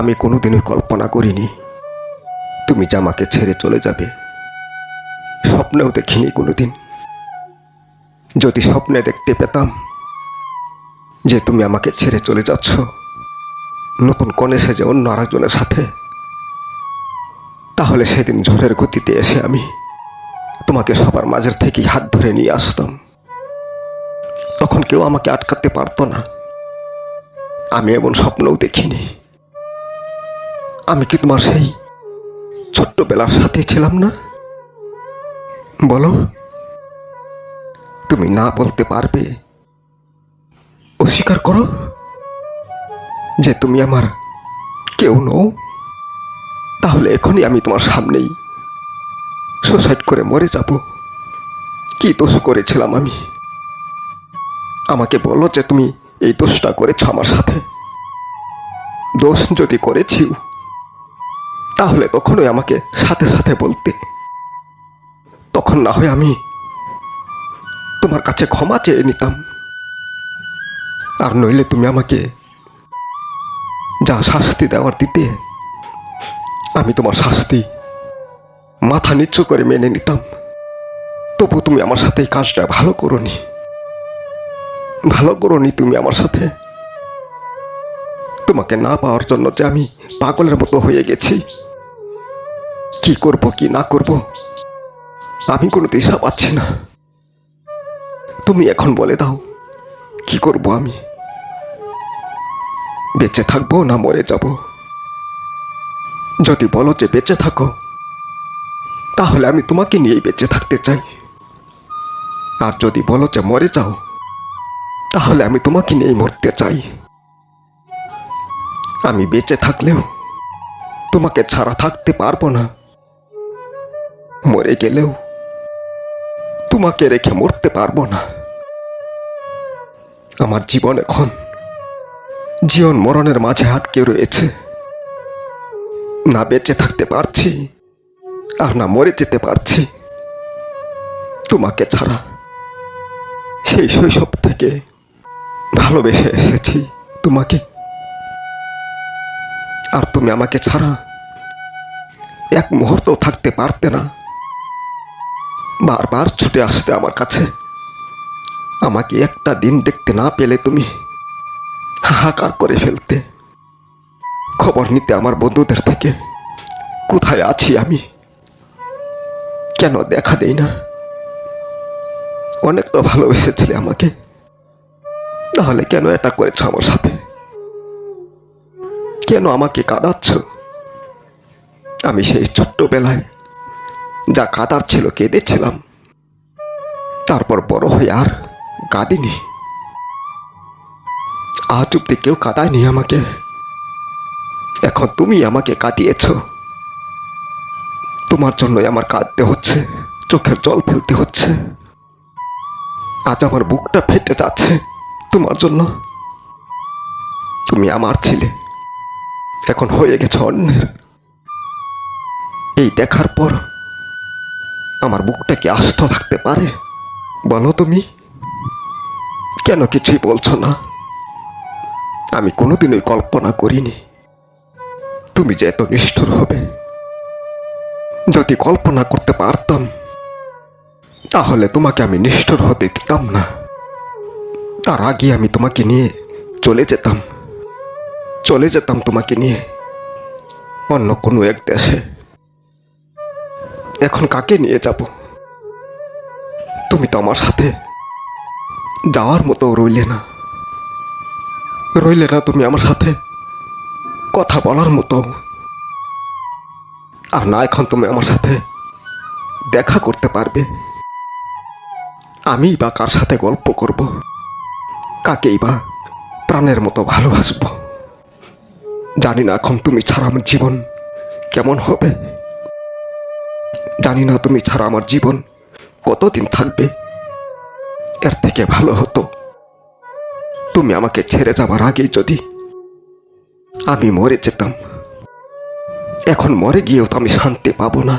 আমি কোনোদিনই কল্পনা করিনি। তুমি যে আমাকে ছেড়ে চলে যাবে, স্বপ্নেও দেখিনি কোনোদিন। যদি স্বপ্নে দেখতে পেতাম যে তুমি আমাকে ছেড়ে চলে যাচ্ছ, নতুন কনে সেজে অন্য আরেকজনের সাথে, তাহলে সেদিন ঝড়ের গতিতে এসে আমি তোমাকে সবার মাঝের থেকেই হাত ধরে নিয়ে আসতাম। তখন কেউ আমাকে আটকাতে পারতো না। আমি এমন স্বপ্নও দেখিনি। আমি কি তোমার সেই ছোট্টবেলার সাথে ছিলাম না? বলো, তুমি না বলতে পারবে। অস্বীকার করো যে তুমি আমার কেউ নও। তাহলে এখনই আমি তোমার সামনেই সুসাইড করে মরে যাব। কি দোষ করেছিলাম আমি? আমাকে বলো যে তুমি এই দোষটা করেছ আমার সাথে। দোষ যদি করেছিও তাহলে কখনোই আমাকে সাথে সাথে বলতে। তখন না হয় আমি তোমার কাছে ক্ষমা চেয়ে নিতাম। আর নইলে তুমি আমাকে যা শাস্তি দেওয়ার দিতে আমি তোমার শাস্তি মাথা নিচু করে মেনে নিতাম। তবু তুমি আমার সাথে এই কাজটা ভালো করনি। ভালো করনি তুমি আমার সাথে। তোমাকে না পাওয়ার জন্য যে আমি পাগলের মতো হয়ে গেছি। কি করব, কি না করব? আমি কোনো দিশা পাচ্ছি না। তুমি এখন বলে দাও, কি করব আমি? বেঁচে থাকব না মরে যাব? যদি বলো যে বেঁচে থাকো, তাহলে আমি তোমাকে নিয়েই বেঁচে থাকতে চাই। আর যদি বলো যে মরে যাও, তাহলে আমি তোমাকে নিয়েই মরতে চাই। আমি বেঁচে থাকলেও তোমাকে ছাড়া থাকতে পারব না। মরে গেলেও তোমাকে রেখে মরতে পারব না। আমার জীবন এখন জীবন মরণের মাঝে আটকে রয়েছে। না বেঁচে থাকতে পারছি, আর না মরে যেতে পারছি। তোমাকে ছাড়া সেই শৈশব থেকে ভালোবেসে এসেছি তোমাকে। আর তুমি আমাকে ছাড়া এক মুহূর্ত থাকতে পারতে না। বারবার ছুটে আসতে আমার কাছে। আমাকে একটা দিন দেখতে না পেলে তুমি হাহাকার করে ফেলতে। খবর নিতে আমার বন্ধুদের থেকে, কোথায় আছি আমি? কেন দেখা দেই না? অনেক তো ভালোবেসেছিলে আমাকে। তাহলে কেন এটা করেছ আমার সাথে? কেন আমাকে কাঁদাচ্ছ? আমি সেই ছোট্টবেলায় যা কাদার ছিল কেঁদেছিলাম। তারপর বড় হয়ে আর কাঁদিনি। আজ অব্দি কেউ কাঁদায়নি আমাকে। এখন তুমি আমাকে কাঁদিয়েছ। তোমার জন্যই আমার কাঁদতে হচ্ছে, চোখের জল ফেলতে হচ্ছে। আজ আমার বুকটা ফেটে যাচ্ছে তোমার জন্য। তুমি আমার ছিলে, এখন হয়ে গেছে অন্যের। এই দেখার পর আমার বুকটা কি আস্ত থাকতে পারে? বলো তুমি। কেন কিছুই বলছো না? আমি কোনোদিনই কল্পনা করিনি। তুমি যে এত নিষ্ঠুর হবে। যদি কল্পনা করতে পারতাম, তাহলে তোমাকে আমি নিষ্ঠুর হতে দিতাম না। তার আগে আমি তোমাকে নিয়ে চলে যেতাম। চলে যেতাম তোমাকে নিয়ে, অন্য কোনো এক দেশে। এখন কাকে নিয়ে যাব? তুমি তো আমার সাথে যাওয়ার মতো রইলে না। রইলে না তুমি আমার সাথে কথা বলার মতো। আর না এখন তুমি আমার সাথে দেখা করতে পারবে। আমি বা কার সাথে গল্প করব? কাকেই বা প্রাণের মতো ভালোবাসবো? জানি না এখন তুমি ছাড়া আমার জীবন কেমন হবে। জানি না তুমি ছাড়া আমার জীবন কতদিন থাকবে। এর থেকে ভালো হতো। তুমি আমাকে ছেড়ে যাবার আগেই যদি আমি মরে যেতাম, এখন মরে গিয়েও তো আমি শান্তি পাবো না।